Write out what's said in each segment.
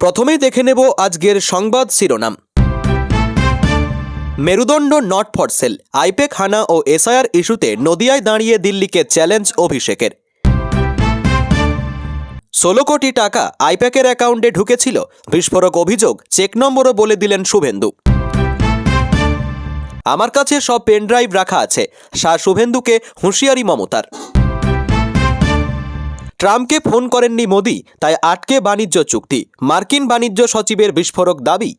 প্রথমেই দেখে নেব আজকের সংবাদ শিরোনাম। মেরুদণ্ড নট ফর সেল আইপেক, হানা ও এসআইআর ইস্যুতে নদিয়ায় দাঁড়িয়ে দিল্লিকে চ্যালেঞ্জ অভিষেকের। ষোলো কোটি টাকা আইপ্যাকের অ্যাকাউন্টে ঢুকেছিল। বিস্ফোরক অভিযোগ, চেক নম্বরও বলে দিলেন শুভেন্দু। আমার কাছে সব পেনড্রাইভ রাখা আছে। শাহ শুভেন্দুকে হুঁশিয়ারি মমতার। ট্রাম্পকে ফোন করেননি মোদি, তাই আটকে বাণিজ্য চুক্তি। মার্কিন বাণিজ্য সচিবের বিস্ফোরক দাবি।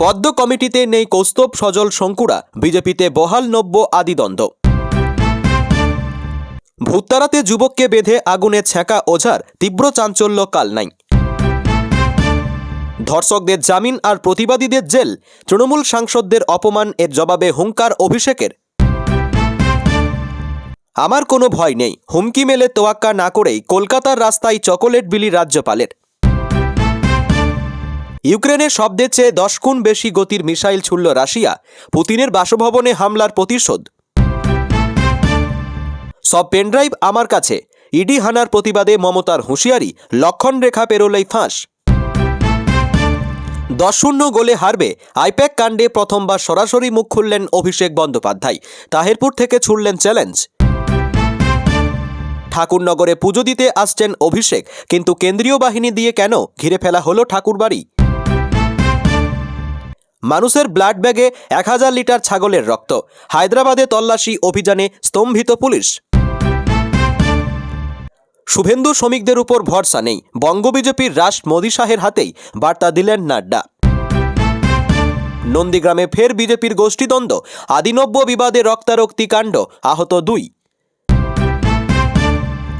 পদ্ম কমিটিতে নেই কৌস্তব সজল শঙ্কুরা, বিজেপিতে বহাল নব্য আদিদ্বন্দ্ব। ভূত্তারাতে যুবককে বেঁধে আগুনে ছ্যাঁকা ওঝার, তীব্র চাঞ্চল্য কাল নাই। ধর্ষকদের জামিন আর প্রতিবাদীদের জেল, তৃণমূল সাংসদদের অপমান, এর জবাবে হুঙ্কার, অভিষেকের। আমার কোনো ভয় নেই। হুমকি মেলে তোয়াক্কা না করেই কলকাতার রাস্তায় চকোলেট বিলি রাজ্যপালের। ইউক্রেনের শব্দের চেয়ে দশ গুণ বেশি গতির মিসাইল ছুড়ল রাশিয়া, পুতিনের বাসভবনে হামলার প্রতিশোধ। সব পেনড্রাইভ আমার কাছে। ইডি হানার প্রতিবাদে মমতার হুঁশিয়ারি, লক্ষণ রেখা পেরোলেই ফাঁস। দশ শূন্য গোলে হারবে আইপ্যাক কাণ্ডে প্রথমবার সরাসরি মুখ খুললেন অভিষেক বন্দ্যোপাধ্যায়। তাহেরপুর থেকে ছুড়লেন চ্যালেঞ্জ। ঠাকুরনগরে পুজো দিতে আসছেন অভিষেক, কিন্তু কেন্দ্রীয় বাহিনী দিয়ে কেন ঘিরে ফেলা হলো ঠাকুরবাড়ি? মানুষের ব্লাড ব্যাগে এক হাজার লিটার ছাগলের রক্ত, হায়দ্রাবাদে তল্লাশি অভিযানে স্তম্ভিত পুলিশ। শুভেন্দু শ্রমিকদের উপর ভরসা নেই, বঙ্গ বিজেপির রাশ মোদী শাহের হাতেই, বার্তা দিলেন নাড্ডা। নন্দীগ্রামে ফের বিজেপির গোষ্ঠীদ্বন্দ্ব, আদিনব্য বিবাদে রক্তারক্তি কাণ্ড, আহত দুই।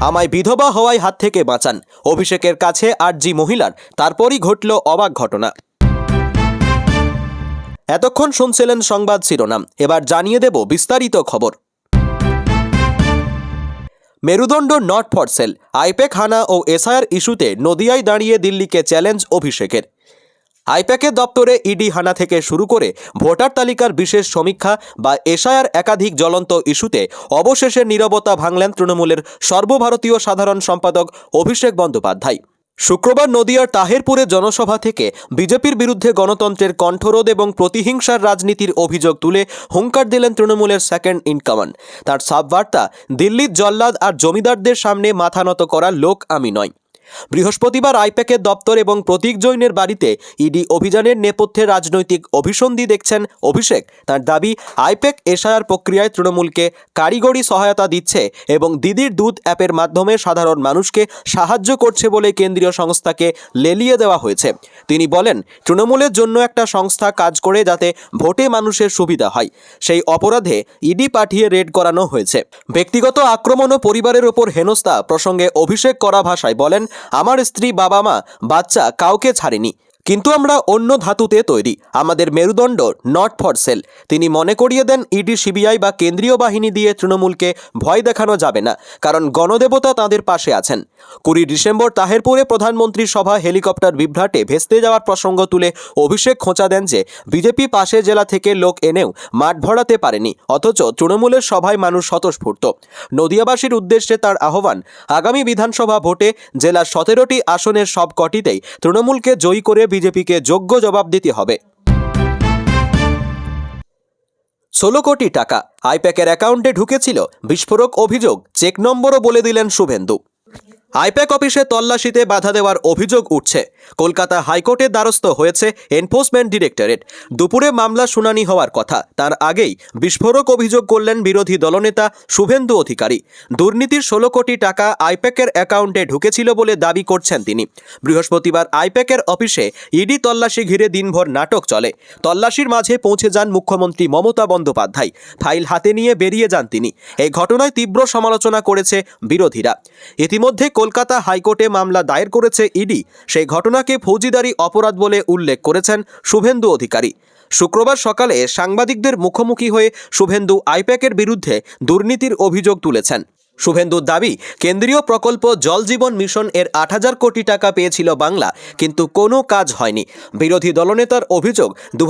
আমায় বিধবা হওয়ায় হাত থেকে বাঁচান। অভিষেকের কাছে আরজি মহিলার, তারপরই ঘটল অবাক ঘটনা। এতক্ষণ শুনছিলেন সংবাদ শিরোনাম, এবার জানিয়ে দেব বিস্তারিত খবর। মেরুদণ্ড নট ফর সেল আইপ্যাক হানা ও এসআইআর ইস্যুতে নদিয়ায় দাঁড়িয়ে দিল্লিকে চ্যালেঞ্জ অভিষেকের। আইপ্যাকের দপ্তরে ইডি হানা থেকে শুরু করে ভোটার তালিকার বিশেষ সমীক্ষা বা এসআইআর একাধিক জ্বলন্ত ইস্যুতে অবশেষে নীরবতা ভাঙলেন তৃণমূলের সর্বভারতীয় সাধারণ সম্পাদক অভিষেক বন্দ্যোপাধ্যায়। শুক্রবার নদিয়ার তাহেরপুরে জনসভা থেকে বিজেপির বিরুদ্ধে গণতন্ত্রের কণ্ঠরোধ এবং প্রতিহিংসার রাজনীতির অভিযোগ তুলে হুঙ্কার দিলেন তৃণমূলের সেকেন্ড ইন কমান্ড তার সাববার্তা, দিল্লির জল্লাদ আর জমিদারদের সামনে মাথা নত করা লোক আমি নয়। বৃহস্পতিবার আইপ্যাকের দপ্তর এবং প্রতীক জৈনের বাড়িতে ইডি অভিযানের নেপথ্যে রাজনৈতিক অভিসন্ধি দেখছেন অভিষেক। তার দাবি, আইপ্যাক এশায়ার প্রক্রিয়ায় তৃণমূলকে কারিগরি সহায়তা দিচ্ছে এবং দিদির দুধ অ্যাপের মাধ্যমে সাধারণ মানুষকে সাহায্য করছে বলে কেন্দ্রীয় সংস্থাকে লেলিয়ে দেওয়া হয়েছে। তিনি বলেন, তৃণমূলের জন্য একটা সংস্থা কাজ করে যাতে ভোটে মানুষের সুবিধা হয়। সেই অপরাধে ইডি পাঠিয়ে রেড করানো হয়েছে। ব্যক্তিগত আক্রমণ ও পরিবারের ওপর হেনস্থা প্রসঙ্গে অভিষেক করা ভাষায় বলেন আমার স্ত্রী বাবা মা বাচ্চা কাউকে ছাড়েনি। কিন্তু আমরা অন্য ধাতুতে তৈরি, আমাদের মেরুদণ্ড নট ফর সেল তিনি মনে করিয়ে দেন ইডি সিবিআই বা কেন্দ্রীয় বাহিনী দিয়ে তৃণমূলকে ভয় দেখানো যাবে না, কারণ গণদেবতা তাদের পাশে আছেন। কুড়ি ডিসেম্বর তাহেরপুরে প্রধানমন্ত্রীর সভা হেলিকপ্টার বিভ্রাটে ভেস্তে যাওয়ার প্রসঙ্গ তুলে অভিষেক খোঁচা দেন যে, বিজেপি পাশে জেলা থেকে লোক এনেও মাঠ ভরাতে পারেনি, অথচ তৃণমূলের সভায় মানুষ স্বতঃস্ফূর্ত। নদিয়াবাসীর উদ্দেশ্যে তার আহ্বান, আগামী বিধানসভা ভোটে জেলার সতেরোটি আসনের সব কটিতেই তৃণমূলকে জয়ী করে বিজেপিকে যোগ্য জবাব দিতে হবে। ষোলো কোটি টাকা। আইপ্যাকের অ্যাকাউন্টে ঢুকেছিল বিস্ফোরক অভিযোগ। চেক নম্বরও বলে দিলেন শুভেন্দু। আইপ্যাক অফিসে তল্লাশিতে বাধা দেওয়ার অভিযোগ উঠছে। কলকাতা হাইকোর্টের দ্বারস্থ হয়েছে এনফোর্সমেন্ট ডিরেক্টরেট। দুপুরে মামলা শুনানি হওয়ার কথা। তার আগেই বিস্ফোরক অভিযোগ করলেন বিরোধী দলনেতা শুভেন্দু অধিকারী। দুর্নীতির ষোলো কোটি টাকা আইপ্যাকের অ্যাকাউন্টে ঢুকেছিল বলে দাবি করছেন তিনি। বৃহস্পতিবার আইপ্যাকের অফিসে ইডি তল্লাশি ঘিরে দিনভর নাটক চলে। তল্লাশির মাঝে পৌঁছে যান মুখ্যমন্ত্রী মমতা বন্দ্যোপাধ্যায়। ফাইল হাতে নিয়ে বেরিয়ে যান তিনি। এই ঘটনায় তীব্র সমালোচনা করেছে বিরোধীরা। ইতিমধ্যে কলকাতা হাইকোর্টে মামলা দায়ের করেছে ইডি। সেই ঘটনাকে ফৌজিদারি অপরাধ বলে উল্লেখ করেছেন শুভেন্দু অধিকারী। শুক্রবার সকালে সাংবাদিকদের মুখোমুখি হয়ে শুভেন্দু আইপ্যাকের বিরুদ্ধে দুর্নীতির অভিযোগ তুলেছেন। শুভেন্দুর দাবি, কেন্দ্রীয় প্রকল্প জল জীবন মিশন এর আট হাজার কোটি টাকা পেয়েছিল বাংলা, কিন্তু কোনো কাজ হয়নি। বিরোধী দলনেতার অভিযোগ দু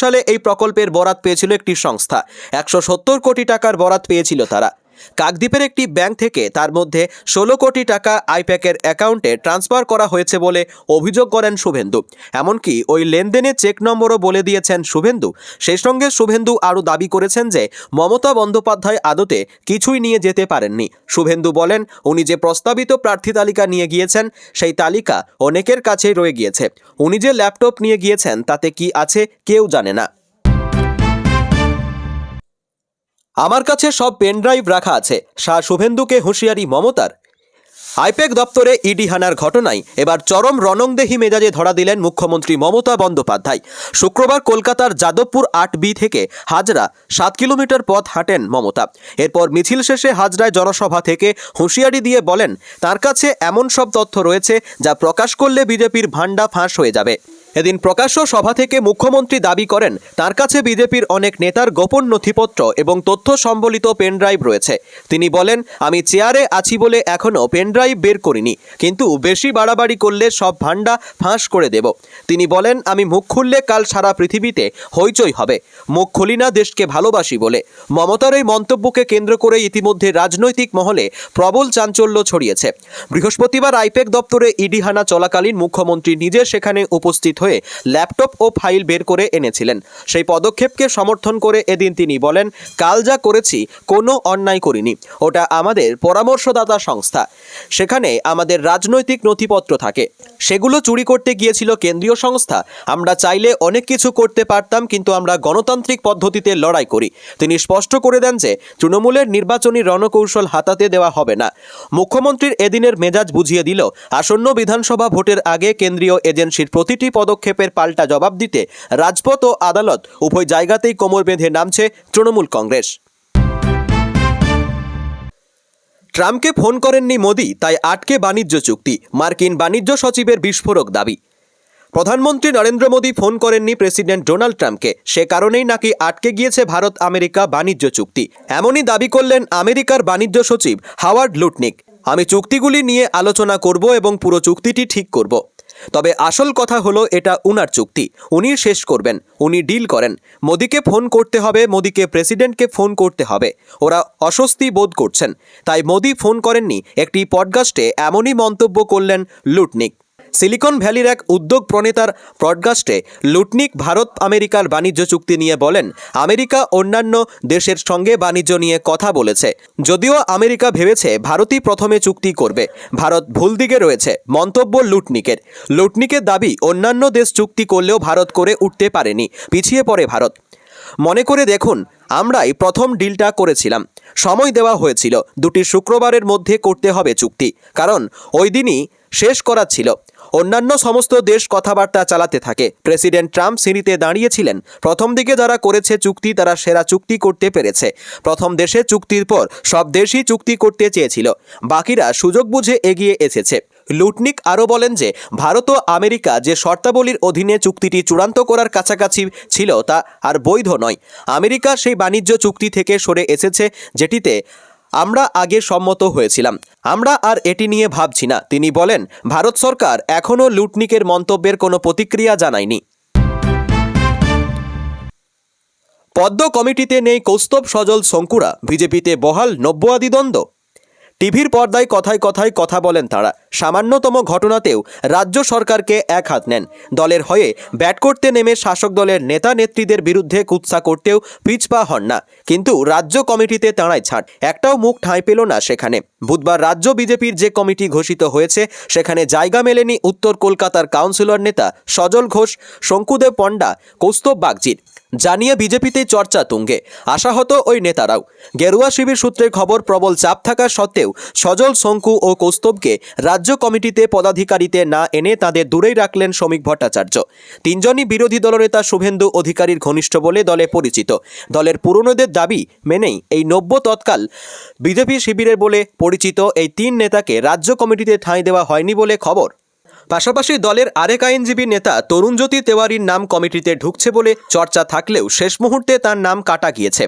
সালে এই প্রকল্পের বরাত পেয়েছিল একটি সংস্থা। একশো সত্তর কোটি টাকার বরাত পেয়েছিল তারা। কাকদ্বীপের একটি ব্যাংক থেকে তার মধ্যে ষোলো কোটি টাকা আইপ্যাকের অ্যাকাউন্টে ট্রান্সফার করা হয়েছে বলে অভিযোগ করেন শুভেন্দু। এমনকি ওই লেনদেনের চেক নম্বরও বলে দিয়েছেন শুভেন্দু। সেই সঙ্গে শুভেন্দু আরও দাবি করেছেন যে মমতা বন্দ্যোপাধ্যায় আদতে কিছুই নিয়ে যেতে পারেননি। শুভেন্দু বলেন, উনি যে প্রস্তাবিত প্রার্থী তালিকা নিয়ে গিয়েছেন, সেই তালিকা অনেকের কাছেই রয়ে গিয়েছে। উনি যে ল্যাপটপ নিয়ে গিয়েছেন, তাতে কি আছে কেউ জানে না। আমার কাছে সব পেনড্রাইভ রাখা আছে। শাহ শুভেন্দুকে হুঁশিয়ারি মমতার। আইপেক দপ্তরে ইডি হানার ঘটনায় এবার চরম রণংদেহী মেজাজে ধরা দিলেন মুখ্যমন্ত্রী মমতা বন্দ্যোপাধ্যায়। শুক্রবার কলকাতার যাদবপুর আট বি থেকে হাজরা সাত কিলোমিটার পথ হাঁটেন মমতা। এরপর মিছিল শেষে হাজরায় জনসভা থেকে হুঁশিয়ারি দিয়ে বলেন, তার কাছে এমন সব তথ্য রয়েছে যা প্রকাশ করলে বিজেপির ভান্ডা ফাঁস হয়ে যাবে। এদিন প্রকাশ্য সভা থেকে মুখ্যমন্ত্রী দাবি করেন, তার কাছে বিজেপির অনেক নেতার গোপন নথিপত্র এবং তথ্য সম্বলিত পেনড্রাইভ রয়েছে। তিনি বলেন, আমি চেয়ারে আছি বলে এখনও পেনড্রাইভ বের করিনি, কিন্তু বেশি বাড়াবাড়ি করলে সব ভান্ডা ফাঁস করে দেব। তিনি বলেন, আমি মুখ খুললে কাল সারা পৃথিবীতে হইচই হবে। মুখ খুলি না, দেশকে ভালোবাসি বলে। মমতার এই মন্তব্যকে কেন্দ্র করে ইতিমধ্যে রাজনৈতিক মহলে প্রবল চাঞ্চল্য ছড়িয়েছে। বৃহস্পতিবার আইপেক দপ্তরে ইডি হানা চলাকালীন মুখ্যমন্ত্রী নিজে সেখানে উপস্থিত হয়ে ল্যাপটপ ও ফাইল বের করে এনেছিলেন। সেই পদক্ষেপকে সমর্থন করে এদিন তিনি বলেন, কাল যা করেছি, কোনো অন্যায় করিনি। ওটা আমাদের পরামর্শদাতা সংস্থা। সেখানে আমাদের রাজনৈতিক নথিপত্র থাকে। সেগুলো চুরি করতে গিয়েছিল কেন্দ্রীয় সংস্থা। আমরা চাইলে অনেক কিছু করতে পারতাম, কিন্তু আমরা গণতান্ত্রিক পদ্ধতিতে লড়াই করি। তিনি স্পষ্ট করে দেন যে, তৃণমূলের নির্বাচনী রণকৌশল হাতাতে দেওয়া হবে না। মুখ্যমন্ত্রীর এদিনের মেজাজ বুঝিয়ে দিল, আসন্ন বিধানসভা ভোটের আগে কেন্দ্রীয় এজেন্সির প্রতিটি পদক্ষেপের পাল্টা জবাব দিতে রাজপথ ও আদালত উভয় জায়গাতেই কোমর বেঁধে নামছে তৃণমূল কংগ্রেস। ট্রাম্পকে ফোন করেননি মোদি, তাই আটকে বাণিজ্য চুক্তি, মার্কিন বাণিজ্য সচিবের বিস্ফোরক দাবি। প্রধানমন্ত্রী নরেন্দ্র মোদী ফোন করেননি প্রেসিডেন্ট ডোনাল্ড ট্রাম্পকে, সে কারণেই নাকি আটকে গিয়েছে ভারত আমেরিকা বাণিজ্য চুক্তি। এমনই দাবি করলেন আমেরিকার বাণিজ্য সচিব হাওয়ার্ড লুটনিক। আমি চুক্তিগুলি নিয়ে আলোচনা করব এবং পুরো চুক্তিটি ঠিক করব। তবে আসল কথা হলো এটা উনার চুক্তি। উনি শেষ করবেন, উনি ডিল করেন। মোদিকে ফোন করতে হবে, মোদিকে প্রেসিডেন্টকে ফোন করতে হবে। ওরা অস্বস্তি বোধ করছেন। তাই মোদি ফোন করেননি, একটি পডকাস্টে এমনই মন্তব্য করলেন লুটনিক। সিলিকন ভ্যালির এক উদ্যোগ প্রণেতার পডকাস্টে লুটনিক ভারত আমেরিকার বাণিজ্য চুক্তি নিয়ে বলেন, আমেরিকা অন্যান্য দেশের সঙ্গে বাণিজ্য নিয়ে কথা বলেছে। যদিও আমেরিকা ভেবেছে ভারতই প্রথমে চুক্তি করবে। ভারত ভুল দিকে রয়েছে, মন্তব্য লুটনিকের। লুটনিকের দাবি, অন্যান্য দেশ চুক্তি করলেও ভারত করে উঠতে পারেনি, পিছিয়ে পড়ে ভারত। মনে করে দেখুন, আমরাই প্রথম ডিলটা করেছিলাম। সময় দেওয়া হয়েছিল, দুটি শুক্রবারের মধ্যে করতে হবে চুক্তি। কারণ, ওই দিনই শেষ করার ছিল। অন্যান্য সমস্ত দেশ কথাবার্তা চালাতে থাকে। প্রেসিডেন্ট ট্রাম্প সিঁড়িতে দাঁড়িয়েছিলেন। প্রথম দিকে যারা করেছে চুক্তি, তারা সেরা চুক্তি করতে পেরেছে। প্রথম দেশে চুক্তির পর সব দেশই চুক্তি করতে চেয়েছিল। বাকিরা সুযোগ বুঝে এগিয়ে এসেছে। লুটনিক আরও বলেন যে, ভারত ও আমেরিকা যে শর্তাবলীর অধীনে চুক্তিটি চূড়ান্ত করার কাছাকাছি ছিল তা আর বৈধ নয়। আমেরিকা সেই বাণিজ্য চুক্তি থেকে সরে এসেছে যেটিতে আমরা আগে সম্মত হয়েছিলাম। আমরা আর এটি নিয়ে ভাবছি না। তিনি বলেন, ভারত সরকার এখনও লুটনিকের মন্তব্যের কোনো প্রতিক্রিয়া জানায়নি। পদ্ম কমিটিতে নেই কৌস্তব সজল শঙ্কুরা। বিজেপিতে বহাল নব্যাদি দ্বন্দ্ব টিভির পর্দায় কথায় কথায় কথা বলেন তারা। সামান্যতম ঘটনাতেও রাজ্য সরকারকে এক হাত নেন। দলের হয়ে ব্যাট করতে নেমে শাসক দলের নেতা নেত্রীদের বিরুদ্ধে কুৎসা করতেও পিছপা হন না। কিন্তু রাজ্য কমিটিতে তাঁরাই ছাড়। একটাও মুখ ঠাঁই পেল না সেখানে। বুধবার রাজ্য বিজেপির যে কমিটি ঘোষিত হয়েছে, সেখানে জায়গা মেলেনি উত্তর কলকাতার কাউন্সিলর নেতা সজল ঘোষ, শঙ্কুদেব পণ্ডা, কৌস্তব বাগজির জানিয়ে বিজেপিতে চর্চা তুঙ্গে। আশাহত ওই নেতারাও। গেরুয়া শিবির সূত্রে খবর, প্রবল চাপ থাকা সত্ত্বেও সজল, শঙ্কু ও কৌস্তবকে রাজ্য কমিটিতে পদাধিকারীতে না এনে তাদের দূরেই রাখলেন শ্রমিক ভট্টাচার্য। তিনজনই বিরোধী দলনেতা শুভেন্দু অধিকারীর ঘনিষ্ঠ বলে দলে পরিচিত। দলের পুরনোদের দাবি মেনেই এই নব্য তৎকাল বিজেপি শিবিরের বলে পরিচিত এই তিন নেতাকে রাজ্য কমিটিতে ঠাঁই দেওয়া হয়নি বলে খবর। পাশাপাশি দলের আরেক আইনজীবী নেতা তরুণজ্যোতি তেওয়ারির নাম কমিটিতে ঢুকছে বলে চর্চা থাকলেও শেষ মুহূর্তে তার নাম কাটা গিয়েছে।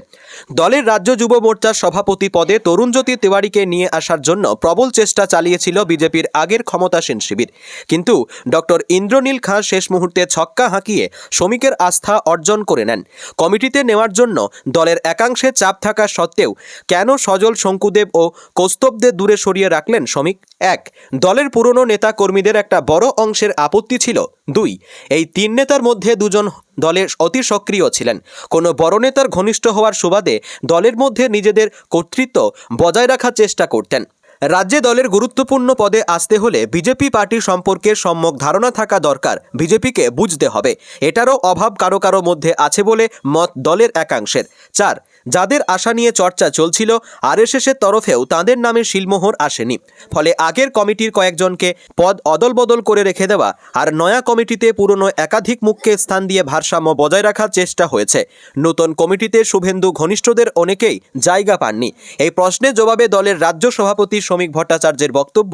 দলের রাজ্য যুব মোর্চার সভাপতি পদে তরুণজ্যোতি তেওয়ারিকে নিয়ে আসার জন্য প্রবল চেষ্টা চালিয়েছিল বিজেপির আগের ক্ষমতাসীন শিবির। কিন্তু ডক্টর ইন্দ্রনীল খাঁ শেষ মুহূর্তে ছক্কা হাঁকিয়ে শ্রমিকের আস্থা অর্জন করে নেন। কমিটিতে নেওয়ার জন্য দলের একাংশে চাপ থাকা সত্ত্বেও কেন সজল শঙ্কুদেব ও কৌস্তবদের দূরে সরিয়ে রাখলেন শ্রমিক? এক, দলের পুরনো নেতা কর্মীদের একটা বড় অংশের আপত্তি ছিল দুই। এই তিন নেতার মধ্যে দুজন দলের অতি সক্রিয় ছিলেন। কোনো বড় নেতার ঘনিষ্ঠ হওয়ার সুবাদে দলের মধ্যে নিজেদের কর্তৃত্ব বজায় রাখার চেষ্টা করতেন। রাজ্যে দলের গুরুত্বপূর্ণ পদে আসতে হলে বিজেপি পার্টি সম্পর্কে সম্যক ধারণা থাকা দরকার। বিজেপিকে বুঝতে হবে। এটারও অভাব কারও কারও মধ্যে আছে বলে মত দলের একাংশের। চার যাদের আশা নিয়ে চর্চা চলছিল, আরএসএসের তরফেও তাদের নামে শিলমোহর আসেনি। ফলে আগের কমিটির কয়েকজনকে পদ অদল বদল করে রেখে দেওয়া আর নয়া কমিটিতে পুরনো একাধিক মুখকে স্থান দিয়ে ভারসাম্য বজায় রাখার চেষ্টা হয়েছে। নতুন কমিটিতে শুভেন্দু ঘনিষ্ঠদের অনেকেই জায়গা পাননি। এই প্রশ্নের জবাবে দলের রাজ্য সভাপতি শ্রমিক ভট্টাচার্যের বক্তব্য,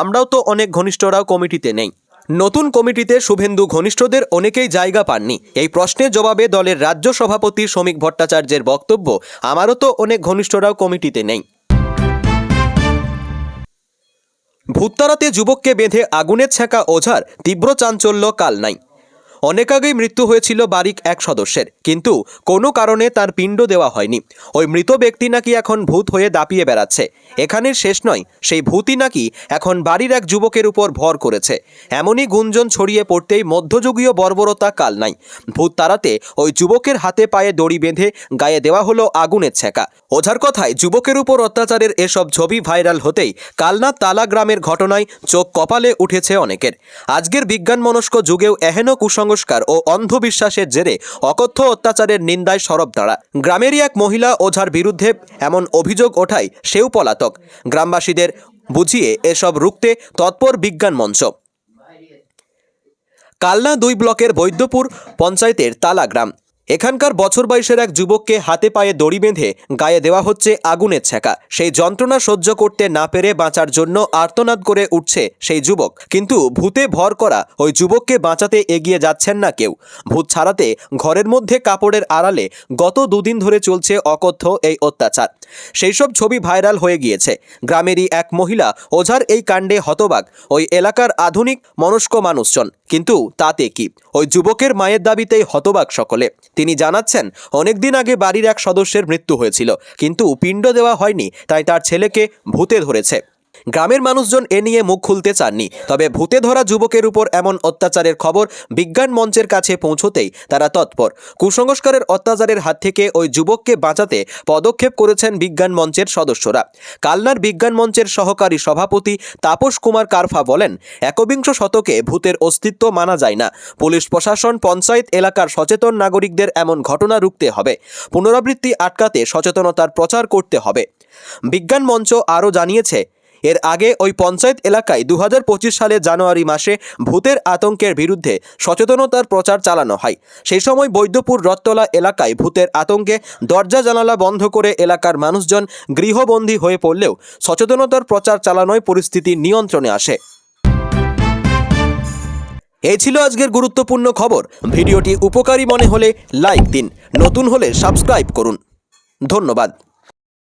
আমরাও তো অনেক ঘনিষ্ঠরাও কমিটিতে নেই। নতুন কমিটিতে শুভেন্দু ঘনিষ্ঠদের অনেকেই জায়গা পাননি। এই প্রশ্নের জবাবে দলের রাজ্য সভাপতি শ্রমিক ভট্টাচার্যের বক্তব্য, আমারও তো অনেক ঘনিষ্ঠরাও কমিটিতে নেই। ভূততারাতে যুবককে বেঁধে আগুনের ছ্যাঁকা ওঝার, তীব্র চাঞ্চল্য কাল নাই। অনেক আগেই মৃত্যু হয়েছিল বারিক এক সদস্যের। কিন্তু কোনো কারণে তার পিণ্ড দেওয়া হয়নি। ওই মৃত ব্যক্তি নাকি এখন ভূত হয়ে দাপিয়ে বেড়াচ্ছে। এখানের শেষ নয়, সেই ভূতই নাকি এখন বাড়ির এক যুবকের উপর ভর করেছে। এমনই গুঞ্জন ছড়িয়ে পড়তেই মধ্যযুগীয় বর্বরতা কাল নাই। ভূত তাড়াতে ওই যুবকের হাতে পায়ে দড়ি বেঁধে গায়ে দেওয়া হলো আগুনের ছ্যাঁকা। ওঝার কথায় যুবকের উপর অত্যাচারের এসব ছবি ভাইরাল হতেই কালনা তালা গ্রামের ঘটনায় চোখ কপালে উঠেছে অনেকের। আজকের বিজ্ঞান মনস্ক যুগেও এহেন কুসংস্কার ও অন্ধবিশ্বাসের জেরে অকথ্য অত্যাচারের নিন্দায় সরব দাঁড়া গ্রামেরই এক মহিলা ওঝার বিরুদ্ধে এমন অভিযোগ ওঠায় সেও পলাতক। গ্রামবাসীদের বুঝিয়ে এসব রুখতে তৎপর বিজ্ঞান মঞ্চ। কালনা দুই ব্লকের বৈদ্যপুর পঞ্চায়েতের তালা গ্রাম। এখানকার বছর বয়সের এক যুবককে হাতে পায়ে দড়ি বেঁধে গায়ে দেওয়া হচ্ছে আগুনের ছ্যাঁকা। সেই যন্ত্রণা সহ্য করতে না পেরে বাঁচার জন্য আর্তনাদ করে উঠছে সেই যুবক। কিন্তু ভূতে ভর করা ওই যুবককে বাঁচাতে এগিয়ে যাচ্ছেন না কেউ। ভূত ছাড়াতে ঘরের মধ্যে কাপড়ের আড়ালে গত দুদিন ধরে চলছে অকথ্য এই অত্যাচার। সেই সব ছবি ভাইরাল হয়ে গিয়েছে। গ্রামেরই এক মহিলা ওঝার এই কাণ্ডে হতবাক। ওই এলাকার আধুনিক, মনস্ক মানুষজন। কিন্তু তাতে কি? ওই যুবকের মায়ের দাবিতেই হতবাক সকলে। তিনি জানাচ্ছেন, অনেকদিন আগে বাড়ির এক সদস্যের মৃত্যু হয়েছিল, কিন্তু পিণ্ড দেওয়া হয়নি, তাই তার ছেলেকে ভূতে ধরেছে। গ্রামের মানুষজন এ নিয়ে মুখ খুলতে চাননি, তবে ভূতে ধরা যুবকের উপর এমন অত্যাচারের খবর বিজ্ঞান মঞ্চের কাছে পৌঁছতেই তারা তৎপর। কুসংস্কারের অত্যাচারের হাত থেকে ওই যুবককে বাঁচাতে পদক্ষেপ করেছেন বিজ্ঞান মঞ্চের সদস্যরা। কালনার বিজ্ঞান মঞ্চের সহকারী সভাপতি তাপস কুমার কারফা বলেন, একবিংশ শতকে ভূতের অস্তিত্ব মানা যায় না। পুলিশ প্রশাসন, পঞ্চায়েত এলাকার সচেতন নাগরিকদের এমন ঘটনা রুখতে হবে। পুনরাবৃত্তি আটকাতে সচেতনতার প্রচার করতে হবে। বিজ্ঞান মঞ্চ আরও জানিয়েছে এর আগে ওই পঞ্চায়েত এলাকায় দু হাজার সালে জানুয়ারি মাসে ভূতের আতঙ্কের বিরুদ্ধে সচেতনতার প্রচার চালানো হয়। সেই সময় বৈদ্যপুর রত্তলা এলাকায় ভূতের আতঙ্কে দরজা জানালা বন্ধ করে এলাকার মানুষজন গৃহবন্দী হয়ে পড়লেও সচেতনতার প্রচার চালানোয় পরিস্থিতি নিয়ন্ত্রণে আসে। এই ছিল আজকের গুরুত্বপূর্ণ খবর। ভিডিওটি উপকারী মনে হলে লাইক দিন, নতুন হলে সাবস্ক্রাইব করুন। ধন্যবাদ।